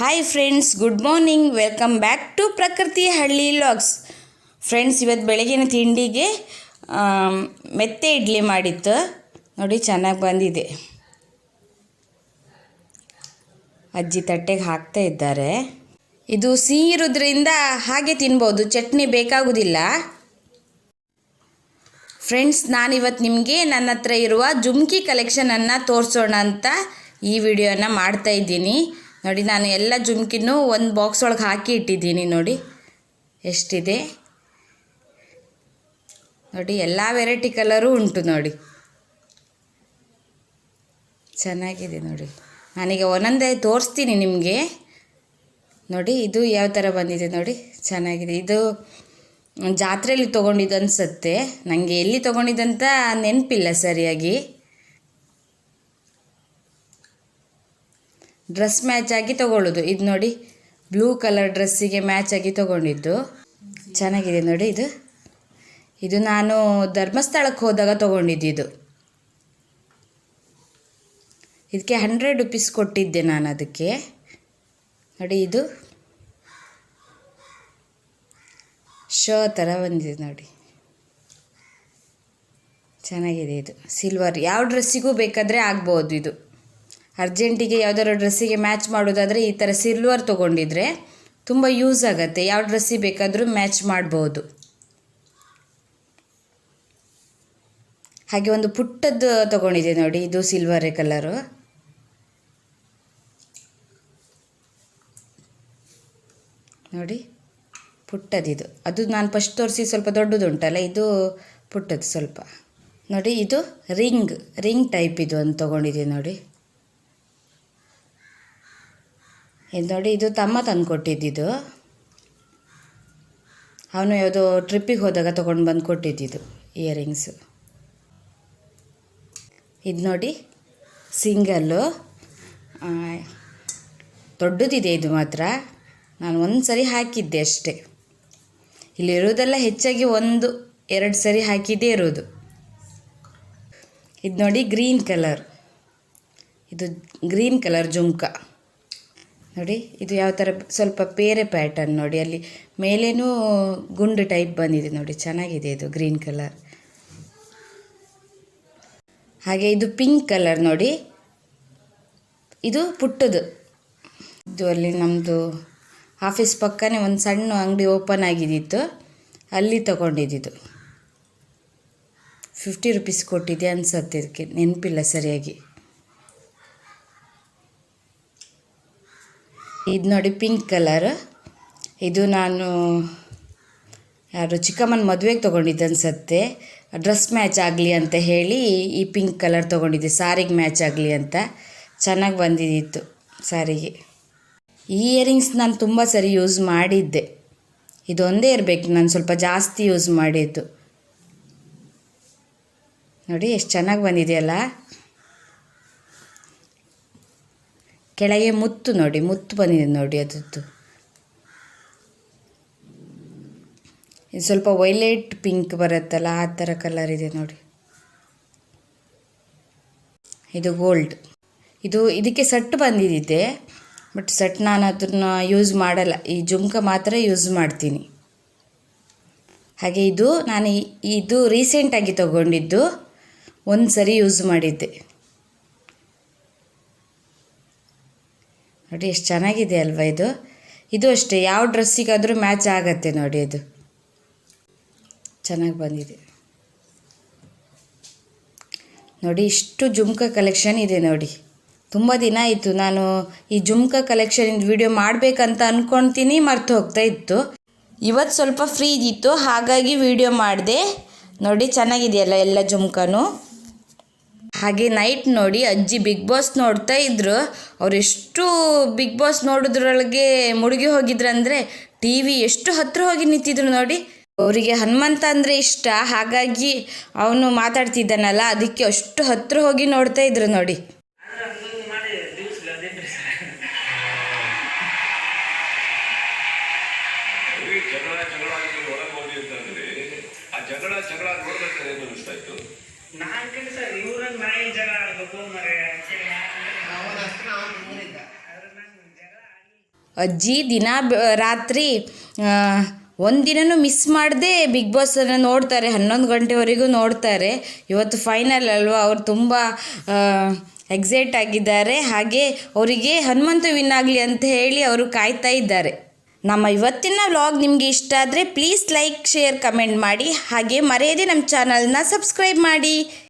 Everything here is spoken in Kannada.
Hi friends good morning welcome back to Prakruti Halli logs friends ಇವತ್ತು ಬೆಳಗಿನ ತಿಂಡಿಗೆ ಮೆತ್ತೆ ಇಡ್ಲಿ ಮಾಡಿತ್ತು. ನೋಡಿ, ಚೆನ್ನಾಗಿ ಬಂದಿದೆ. ಅಜ್ಜಿ ತಟ್ಟೆಗೆ ಹಾಕ್ತಾ ಇದ್ದಾರೆ. ಇದು ಸಿಹಿ ಇರೋದ್ರಿಂದ ಹಾಗೆ ತಿನ್ಬೋದು. ಚಟ್ನಿ ಬೇಕಾಗುವುದಿಲ್ಲ ಫ್ರೆಂಡ್ಸ್ ನಾನಿವತ್ತು ನಿಮಗೆ ನನ್ನ ಹತ್ರ ಇರುವ ಜುಮ್ಕಿ ಕಲೆಕ್ಷನನ್ನು ತೋರಿಸೋಣ ಅಂತ ಈ ವಿಡಿಯೋನ ಮಾಡ್ತಾ ಇದ್ದೀನಿ. ನೋಡಿ, ನಾನು ಎಲ್ಲ ಜುಮ್ಕಿನೂ ಒಂದು ಬಾಕ್ಸ್ ಒಳಗೆ ಹಾಕಿ ಇಟ್ಟಿದ್ದೀನಿ ನೋಡಿ. ಎಷ್ಟಿದೆ? ನೋಡಿ, ಎಲ್ಲ ವೆರೈಟಿ ಕಲರು ಉಂಟು ನೋಡಿ. ಚೆನ್ನಾಗಿದೆ ನೋಡಿ. ನಾನೀಗ ಒಂದೊಂದೇ ತೋರಿಸ್ತೀನಿ ನಿಮಗೆ. ನೋಡಿ, ಇದು ಯಾವ ಥರ ಬಂದಿದೆ ನೋಡಿ. ಚೆನ್ನಾಗಿದೆ. ಇದು ಜಾತ್ರೆಯಲ್ಲಿ ತೊಗೊಂಡಿದ್ದು ಅನಿಸುತ್ತೆ. ನನಗೆ ಎಲ್ಲಿ ತೊಗೊಂಡಿದ್ದಂತ ನೆನಪಿಲ್ಲ ಸರಿಯಾಗಿ. ಡ್ರೆಸ್ ಮ್ಯಾಚ್ ಆಗಿ ತೊಗೊಳ್ಳೋದು. ಇದು ನೋಡಿ ಬ್ಲೂ ಕಲರ್ ಡ್ರೆಸ್ಸಿಗೆ ಮ್ಯಾಚ್ ಆಗಿ ತೊಗೊಂಡಿದ್ದು. ಚೆನ್ನಾಗಿದೆ ನೋಡಿ ಇದು. ಇದು ನಾನು ಧರ್ಮಸ್ಥಳಕ್ಕೆ ಹೋದಾಗ ತೊಗೊಂಡಿದ್ದು ಇದಕ್ಕೆ ಹಂಡ್ರೆಡ್ ರುಪೀಸ್ ಕೊಟ್ಟಿದ್ದೆ ನಾನು ಅದಕ್ಕೆ. ನೋಡಿ ಇದು. ಥರ ಬಂದಿದೆ ನೋಡಿ. ಚೆನ್ನಾಗಿದೆ ಇದು. ಸಿಲ್ವರ್ ಯಾವ ಡ್ರೆಸ್ಸಿಗೂ ಬೇಕಾದರೆ ಆಗ್ಬೋದು ಇದು. ಅರ್ಜೆಂಟಿಗೆ ಯಾವುದಾದ್ರು ಡ್ರೆಸ್ಸಿಗೆ ಮ್ಯಾಚ್ ಮಾಡೋದಾದರೆ ಈ ಥರ ಸಿಲ್ವರ್ ತೊಗೊಂಡಿದ್ರೆ ತುಂಬ ಯೂಸ್ ಆಗುತ್ತೆ. ಯಾವ ಡ್ರೆಸ್ಸಿಗೆ ಬೇಕಾದರೂ ಮ್ಯಾಚ್ ಮಾಡ್ಬೋದು. ಹಾಗೆ ಒಂದು ಪುಟ್ಟದ್ದು ತೊಗೊಂಡಿದೆ ನೋಡಿ, ಇದು ಸಿಲ್ವರೇ ಕಲರು ನೋಡಿ. ಪುಟ್ಟದಿದು. ಅದು ನಾನು ಫಸ್ಟ್ ತೋರಿಸಿ ಸ್ವಲ್ಪ ದೊಡ್ಡದುಂಟಲ್ಲ, ಇದು ಪುಟ್ಟದ್ದು ಸ್ವಲ್ಪ. ನೋಡಿ, ಇದು ರಿಂಗ್ ರಿಂಗ್ ಟೈಪ್ ಇದು ಅಂತ ತೊಗೊಂಡಿದ್ದೀನಿ ನೋಡಿ. ಇದು ನೋಡಿ, ಇದು ತಮ್ಮ ತಂದು ಕೊಟ್ಟಿದ್ದಿದ್ದು ಅವನು ಯಾವುದೋ ಟ್ರಿಪ್ಪಿಗೆ ಹೋದಾಗ ತೊಗೊಂಡು ಬಂದು ಕೊಟ್ಟಿದ್ದಿದ್ದು ಇಯರಿಂಗ್ಸು ಇದು ನೋಡಿ ಸಿಂಗಲ್ಲು ದೊಡ್ಡದಿದೆ ಇದು ಮಾತ್ರ. ನಾನು ಒಂದು ಸರಿ ಹಾಕಿದ್ದೆ ಅಷ್ಟೇ. ಇಲ್ಲಿರೋದೆಲ್ಲ ಹೆಚ್ಚಾಗಿ ಒಂದು, ಎರಡು ಸರಿ ಹಾಕಿದ್ದೇ ಇರೋದು ಇದು ನೋಡಿ ಗ್ರೀನ್ ಕಲರ್. ಇದು ಗ್ರೀನ್ ಕಲರ್ ಜುಮ್ಕ. ನೋಡಿ, ಇದು ಯಾವ ಥರ ಸ್ವಲ್ಪ ಬೇರೆ ಪ್ಯಾಟರ್ನ್ ನೋಡಿ, ಅಲ್ಲಿ ಮೇಲೇನೂ ಗುಂಡು ಟೈಪ್ ಬಂದಿದೆ ನೋಡಿ, ಚೆನ್ನಾಗಿದೆ ಇದು ಗ್ರೀನ್ ಕಲರ್. ಹಾಗೆ ಇದು ಪಿಂಕ್ ಕಲರ್ ನೋಡಿ, ಇದು ಪುಟ್ಟದು. ಇದು ಅಲ್ಲಿ ನಮ್ಮದು ಆಫೀಸ್ ಪಕ್ಕನೇ ಒಂದು ಸಣ್ಣ ಅಂಗಡಿ ಓಪನ್ ಆಗಿದ್ದಿತ್ತು ಅಲ್ಲಿ ತಗೊಂಡಿದ್ದಿದ್ದು ಫಿಫ್ಟಿ ರುಪೀಸ್ ಕೊಟ್ಟಿದ್ದೆ ಅನ್ಸತ್ತೆ ಇದಕ್ಕೆ ನೆನಪಿಲ್ಲ ಸರಿಯಾಗಿ. ಇದು ನೋಡಿ ಪಿಂಕ್ ಕಲರ್ ಇದು ನಾನು, ಯಾರು, ಚಿಕ್ಕಮ್ಮನ ಮದುವೆಗೆ ತೊಗೊಂಡಿದ್ದೆ ಅನ್ಸತ್ತೆ. ಡ್ರೆಸ್ ಮ್ಯಾಚ್ ಆಗಲಿ ಅಂತ ಹೇಳಿ ಈ ಪಿಂಕ್ ಕಲರ್ ತೊಗೊಂಡಿದ್ದೆ. ಸಾರಿಗೆ ಮ್ಯಾಚ್ ಆಗಲಿ ಅಂತ. ಚೆನ್ನಾಗಿ ಬಂದಿದ್ದಿತ್ತು ಸಾರಿಗೆ. ಈ ಇಯರಿಂಗ್ಸ್ ನಾನು ತುಂಬ ಸರಿ ಯೂಸ್ ಮಾಡಿದ್ದೆ. ಇದೊಂದೇ ಇರಬೇಕು, ನಾನು ಸ್ವಲ್ಪ ಜಾಸ್ತಿ ಯೂಸ್ ಮಾಡಿದ್ದು. ನೋಡಿ, ಎಷ್ಟು ಚೆನ್ನಾಗಿ ಬಂದಿದೆಯಲ್ಲ? ಕೆಳಗೆ ಮುತ್ತು ನೋಡಿ, ಮುತ್ತು ಬಂದಿದೆ ನೋಡಿ ಅದದ್ದು ಇದು ಸ್ವಲ್ಪ ವೈಲೆಟ್ ಪಿಂಕ್ ಬರುತ್ತಲ್ಲ, ಆ ಥರ ಕಲರ್ ಇದೆ ನೋಡಿ. ಇದು ಗೋಲ್ಡ್ ಇದು, ಇದಕ್ಕೆ ಸೆಟ್ ಬಂದಿದ್ದಿದೆ ಬಟ್ ಸೆಟ್ ನಾನು ಅದನ್ನು ಯೂಸ್ ಮಾಡಲ್ಲ ಈ ಜುಮ್ಕ ಮಾತ್ರ ಯೂಸ್ ಮಾಡ್ತೀನಿ. ಹಾಗೆ ಇದು ನಾನು ಇದು ರೀಸೆಂಟಾಗಿ ತಗೊಂಡಿದ್ದು ಒಂದು ಸರಿ ಯೂಸ್ ಮಾಡಿದ್ದೆ. ನೋಡಿ ಎಷ್ಟು ಚೆನ್ನಾಗಿದೆ ಅಲ್ವಾ ಇದು? ಇದು ಅಷ್ಟೇ. ಯಾವ ಡ್ರೆಸ್ಸಿಗಾದರೂ ಮ್ಯಾಚ್ ಆಗತ್ತೆ ನೋಡಿ ಇದು ಚೆನ್ನಾಗಿ ಬಂದಿದೆ. ನೋಡಿ ಇಷ್ಟು ಜುಮ್ಕ ಕಲೆಕ್ಷನ್ ಇದೆ ನೋಡಿ. ತುಂಬ ದಿನ ಆಯಿತು. ನಾನು ಈ ಜುಮ್ಕಾ ಕಲೆಕ್ಷನಿಂದ ವಿಡಿಯೋ ಮಾಡಬೇಕಂತ ಅಂದ್ಕೊಳ್ತೀನಿ ಮರ್ತು ಹೋಗ್ತಾ ಇತ್ತು. ಇವತ್ತು ಸ್ವಲ್ಪ ಫ್ರೀ ಇದ್ದಿತ್ತು, ಹಾಗಾಗಿ ವಿಡಿಯೋ ಮಾಡಿದೆ. ನೋಡಿ, ಚೆನ್ನಾಗಿದೆಯಲ್ಲ ಎಲ್ಲ ಜುಮ್ಕನು? ಹಾಗೆ ನೈಟ್ ನೋಡಿ, ಅಜ್ಜಿ ಬಿಗ್ ಬಾಸ್ ನೋಡ್ತಾ ಇದ್ರು. ಎಷ್ಟು ಬಿಗ್ ಬಾಸ್ ನೋಡೋದ್ರೊಳಗೆ ಮುಳುಗಿ ಹೋಗಿದ್ರಂದ್ರೆ ಟಿ ವಿ ಎಷ್ಟು ಹತ್ರ ಹೋಗಿ ನಿಂತಿದ್ರು ನೋಡಿ. ಅವರಿಗೆ ಹನುಮಂತ ಅಂದರೆ ಇಷ್ಟ. ಹಾಗಾಗಿ ಅವನು ಮಾತಾಡ್ತಿದ್ದಾನಲ್ಲ, ಅದಕ್ಕೆ ಅಷ್ಟು ಹತ್ರ ಹೋಗಿ ನೋಡ್ತಾ ಇದ್ರು ನೋಡಿ ಅಂದ್ರೆ ಹಂಗಂಗ್ ಮಾಡಿ ದಿವಸ ಅದೇನ್ರಿ ಸರ್ ಜಗಳ ಜಗಳ ಒಳಗೋದಿ ಹೋಗಿ ಅಂತಂದ್ರೆ ಆ ಜಗಳ ಜಗಳ ನೋಡ್ಬೇಕಾದ್ರೆ ಏನು ಅನಿಸ್ತಾ ಇತ್ತು ನಾನ್ ಕೇಳಿ ಸರ್ ಇವ್ರನ್ನ ನಾಯಿ ಜಗಳ ಆಡ್ಬೇಕು ಮರೆ ಅಜ್ಜಿ ದಿನ ರಾತ್ರಿ ಒಂದಿನೂ ಮಿಸ್ ಮಾಡದೆ ಬಿಗ್ ಬಾಸನ್ನು ನೋಡ್ತಾರೆ ಹನ್ನೊಂದು ಗಂಟೆವರೆಗೂ ನೋಡ್ತಾರೆ ಇವತ್ತು ಫೈನಲ್ ಅಲ್ವಾ ಅವ್ರು ತುಂಬ ಎಕ್ಸೈಟ್ ಆಗಿದ್ದಾರೆ. ಹಾಗೆ ಅವರಿಗೆ ಹನುಮಂತ ವಿನ್ ಆಗಲಿ ಅಂತ ಹೇಳಿ ಅವರು ಕಾಯ್ತಾ ಇದ್ದಾರೆ. ನಮ್ಮ ಇವತ್ತಿನ ವ್ಲಾಗ್ ನಿಮಗೆ ಇಷ್ಟ ಆದರೆ ಪ್ಲೀಸ್ ಲೈಕ್ ಶೇರ್ ಕಮೆಂಟ್ ಮಾಡಿ. ಹಾಗೆ ಮರೆಯದೆ ನಮ್ಮ ಚಾನಲ್ನ ಸಬ್ಸ್ಕ್ರೈಬ್ ಮಾಡಿ.